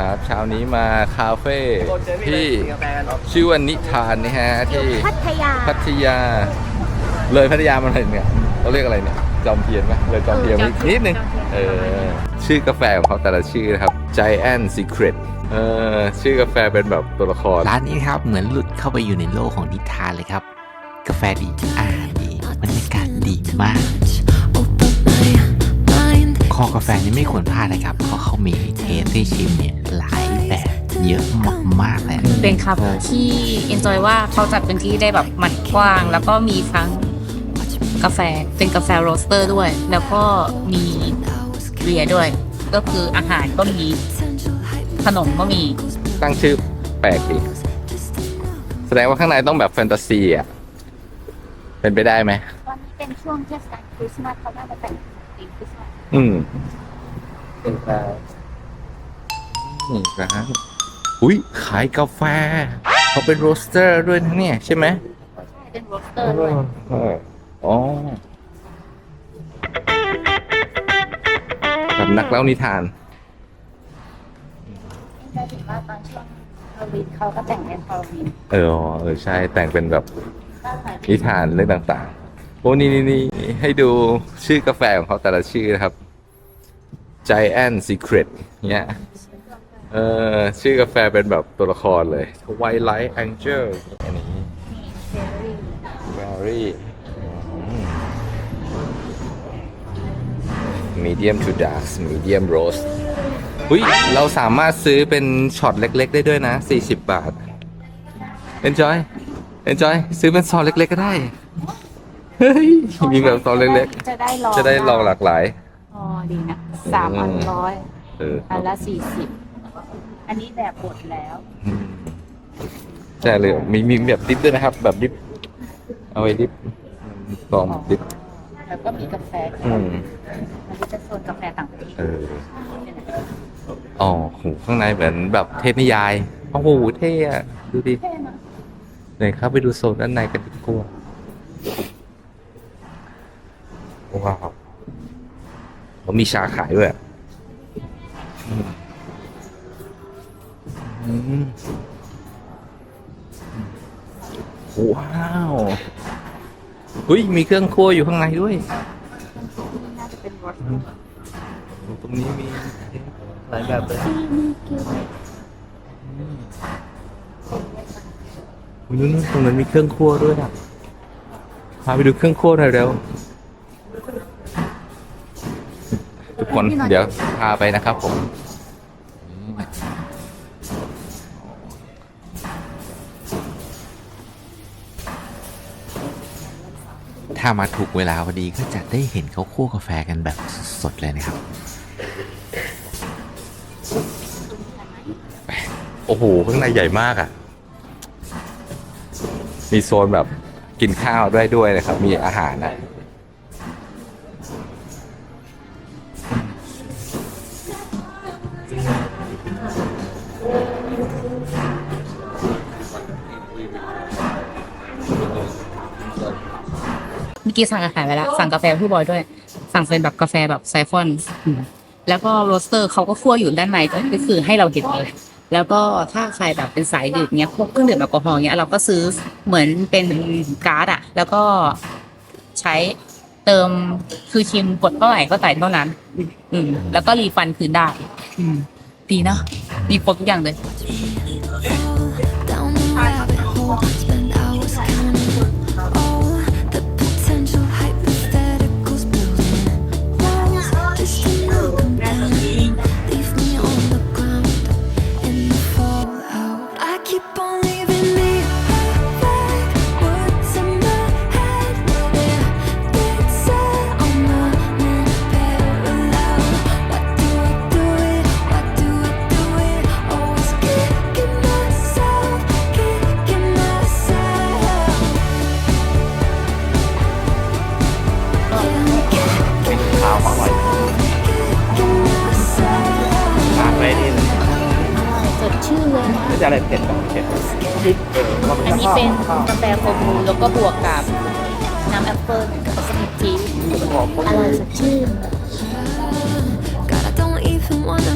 ครับเช้านี้มาคาเฟ่ที่ชื่อว่านิทานนะฮะที่พัทยาพัทยา เลยพัทยามาหน่อยเนี่ยเขาเรียกอะไรเนี่ยจอมเทียนไหมเลยจอมเทียนเอไปอจอมเทียนนิดนึงจอมเทียนเออชื่อกาแฟของเขาแต่ละชื่อนะครับ Giant Secret เออชื่อกาแฟเป็นแบบตัวละครร้านนี้ครับเหมือนหลุดเข้าไปอยู่ในโลกของนิทานเลยครับ กาแฟดีอาหารดีบรรยากาศดีมาก คอกาแฟนี่ไม่ควรพลาดนะครับ เพราะเขามีเทสให้ชิมเนี่ยหลายแบบเยอะมากๆเลยเป็นคาเฟ่ที่เอนจอยว่าเขาจัดเป็นที่ได้แบบมันกว้าง แล้วก็มีทั้งกาแฟเป็นกาแฟโรสเตอร์ด้วย แล้วก็มีเบียร์ด้วย ก็คืออาหารก็มีขนมก็มีตั้งชื่อแปลกดีแสดงว่าข้างในต้องแบบแฟนตาซีอะ เป็นไปได้ไหมตอนนี้เป็นช่วงเทศกาลคริสต์มาสเขาน่าจะแต่งธีมคริสต์มาส อืมเป็นแฟนี่ร้านอุ้ยขายกาแฟเขาเป็นโรสเตอร์ด้วยนะเนี่ยใช่ไหมใช่เป็นโรสเตอร์ด้วยอ๋อแบบนักเล่านิทานจะถือว่าตอนช่วงฮาโลวีนเขาก็แต่งเป็นฮาโลวีนเอออ๋อเออใช่แต่งเป็นแบบก็ใส่นิทานเรื่องต่างๆ โอ้นี่นี่นี่ให้ดูชื่อกาแฟของเขาแต่ละชื่อนะครับ Giant Secret เนี่ยเออชื่อกาแฟเป็นแบบตัวละครเลย Twilight Angel อันนี้ Berry Medium to dark Medium roast อุ้ย เราสามารถซื้อเป็นช็อตเล็ก ๆ ได้ด้วยนะ 40 บาท Enjoy Enjoy ซื้อเป็นซองเล็ก ๆ ก็ได้ เฮ้ยมีแบบซองเล็กจะได้ลองๆ จะได้ลองหลากหลาย อ๋อดีนะสามอันร้อยเอออันละสี่สิบอันนี้แบบบดแล้วอืมใช่เลยมีมีแบบดิฟด้วยนะครับ แบบดิฟเอาไว้ดิฟลองดิฟแล้วก็มีกาแฟอืมมันก็จะโซนกาแฟต่างประเทศเออ อ๋อโหข้างในเหมือนแบบเทพนิยาย โอ้โห เท่อะดูดิเท่นะ ไหนครับไปดูโซนด้านในกันดีกว่าว้าว เขามีชาขายด้วยอืมอืมว้าวอุ้ยมีเครื่องครัวอยู่ข้างในด้วย น่าจะเป็นรสตรงนี้มีหลายแบบเลยอุ๊ยนู่นตรงนั้นมีเครื่องครัวด้วยอะพาไปดูเครื่องครัวหน่อยเร็ว ทุก คน เดี๋ยวพาไปนะครับผมถ้ามาถูกเวลาพอดีก็จะได้เห็นเขาคั่วกาแฟกันแบบสดๆเลยนะครับ โอ้โหข้างในใหญ่มากอะ มีโซนแบบกินข้าวด้วยด้วยนะครับ มีอาหารนะ กี้สั่งอาหารไปแล้ว สั่งกาแฟพี่บอยด้วย สั่งเป็นแบบกาแฟแบบไซฟอน แล้วก็โรสเตอร์เขาก็คั่วอยู่ด้านในก็คือให้เราเห็นเลย แล้วก็ถ้าใครแบบเป็นสายดื่มเนี้ยพวกเครื่องดื่มแอลกอฮอล์เนี้ยเราก็ซื้อเหมือนเป็นการ์ดอะแล้วก็ใช้เติมคือชิมกดเท่าไหร่ก็จ่เท่านั้น อืม แล้วก็รีฟันคืนได้ อืม ดีเนาะมีครบทุกอย่างเลย จะอะไรเผ็ดบ้างเผ็ดอันนี้เป็นกาแฟโคมูแล้วก็บวกกับน้ำแอปเปิ้ลกับสมิททีอร่อยสดชื่น God, I don't even wanna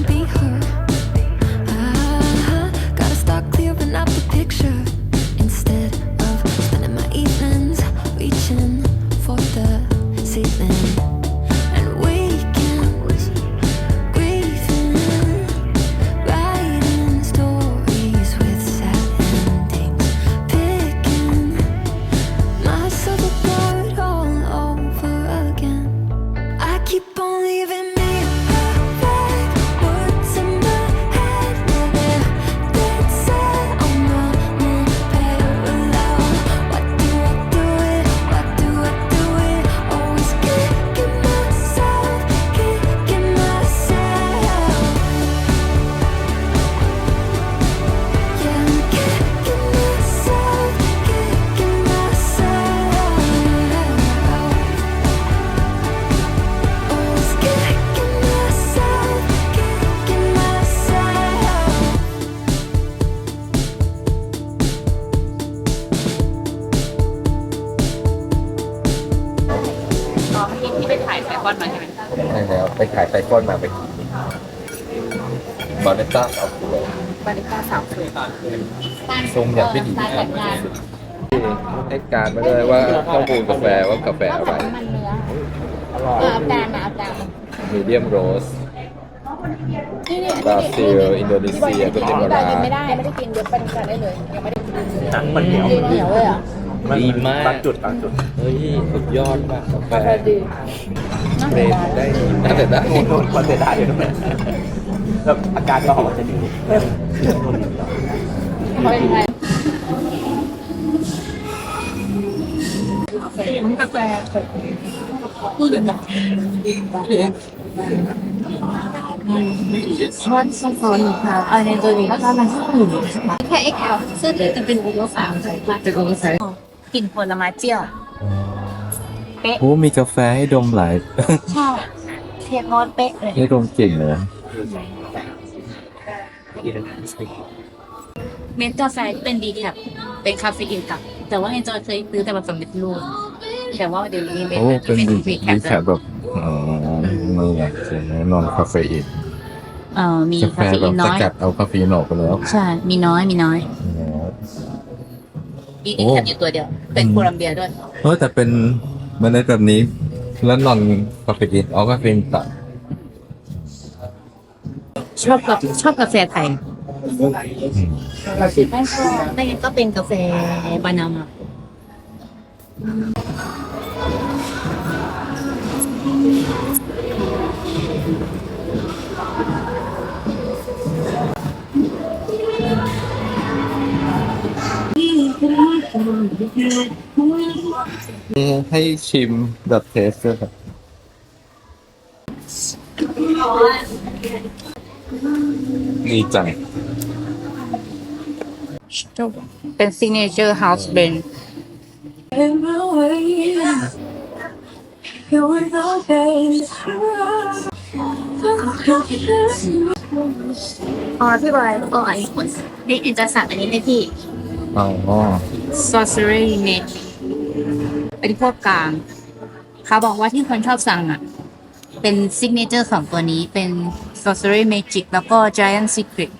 ไซฟอนมาไปกินบอลเนต้าเอาตัวยบาริก้าสาวสวยทรงอย่างไม่ดีการแต่งงานให้การมาเลยว่าข้อมูลกาแฟว่ากาแฟอะไรมันเนื้อเออเอาจานมาเอาจานมามีเดียมโรสนี่นี่บราซิลอินโดนีเซียกัวเตมาลาไม่ได้ไม่ได้กินเดี๋ยอะไปกันได้เลยยังไม่ได้กินหนังมันเหนียว กินเหนียวเลยเหรอะ ดีมาก บางจุดบางจุดเฮ้ยสุดยอดมากกาแฟกาแฟดีน่าเทรเสียนดายได้ดีน่าแต่ได้โดนโดนคนเสียดายอยู่ด้วยแล้วอาการก็ออกมาจะดีเขาเป็นไงกาแฟพูดเลยนะชอบชอบโซนค่ะอันนี้ตัวนี้ก็ประมาณสักหนึ่งแค่ XL เสื้อจะเป็นอุโมงค์สามเป็นอุโมงค์สาม กลิ่นผลไม้เปรี้ยวโอ้มีกาแฟให้ดมหลายใช่เทียนนอนเป๊ะเลย ให้ดมเก่งเลยเมนกาแฟเป็นดีแคปเป็นคาเฟอีนกับ แต่ว่าเอ็นจอยเคยซื้อแต่แบบสำเร็จรูปแต่ว่าเดี๋ยวนี้เป็นโอ้เป็นดีดีดีแคปแบบอ๋อนี่ไงเจ๋งแน่นอนคาเฟอีนเอ่อมีกาแฟคาเฟแบอีบนน้สอย กัดเอาคาเฟอีนออกไปแล้ว ใช่ มีน้อยมีน้อย มีดีแคปอยู่ตัวเดียว เป็นโคลัมเบียด้วย เออแต่เป็นเมันในแบบนี้ แล้วนอนคาเฟอีนเอาคาเฟอีนตัดชอบกับชอบกาแฟไทยไม่ชอบไม่งั้นก็เป็นกาแฟบานามา นี่ให้ชิมแบบเทสด้วยครับดีจังเป็นซิ g เนเจอร์เฮาส์เบนอ๋อพี่บอยก็อันนี้คนนี่อินจะสั่งอันนี้ให้พี่ อ๋อ sorcery mage เป็นพวกกลาง เขาบอกว่าที่คนชอบสั่งอะ เป็นซิกเนเจอร์ของตัวนี้เป็น sorcery magic แล้วก็ giant secret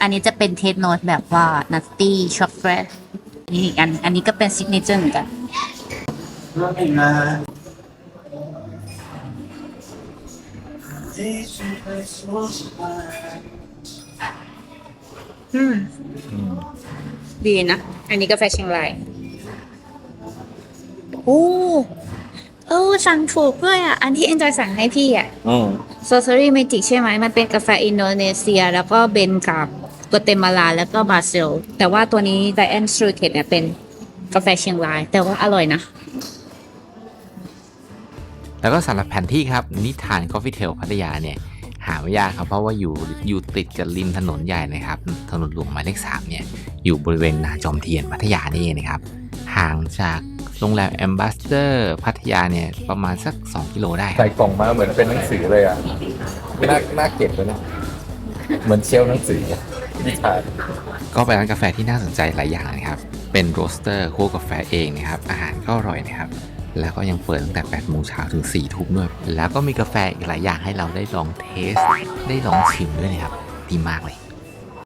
อันนี้จะเป็นเทสโน e แบบว่า nutty chocolate นี่อีกอัน อันนี้ก็เป็นซิกเนเจอร์เหมือนกันอืม ดีนะ อันนี้กาแฟเชียงรายโอ้เออสั่งถูกด้วยอะ อันที่เอ็นจอยสั่งให้พี่อะอืม s o ซ r y Magic ใช่ไหม มันเป็นกาแฟอินโดนีเซีย แล้วก็เบนกับกัวเตมาลาแล้วก็บราซิล แต่ว่าตัวนี้ d ด a n s t r u t e เนี่ยเป็นกาแฟเชียงราย แต่ว่าอร่อยนะ แล้วก็สำหรับแผนที่ครับ นิทาน Coffee Tale พัทยาเนี่ย หาไม่ยากครับ เพราะว่าอยู่อยู่ติดกับริมถนนใหญ่นะครับ ถนนหลวงหมายเลขสามเนี่ย อยู่บริเวณนาจอมเทียนพัทยานี่เองนะครับ ห่างจากโรงแรมแอมบ s สเดอร์พัทยาเนี่ยประมาณสัก 2 กิโลได้ครับใส่กล่องมาเหมือนเป็นหนังสือเลยอะน่าน่าเก็บเลยนะเหมือนเชลฟ์หนังสือนิทานก็เป็นร้านกาแฟที่น่าสนใจหลายอย่างนะครับ เป็นโรสเตอร์คั่วกาแฟเองนะครับ อาหารก็อร่อยนะครับ แล้วก็ยังเปิดตั้งแต่8โมงเช้าถึง4ทุ่มด้วย แล้วก็มีกาแฟอีกหลายอย่างให้เราได้ลองเทส ได้ลองชิมด้วยนะครับ ดีมากเลย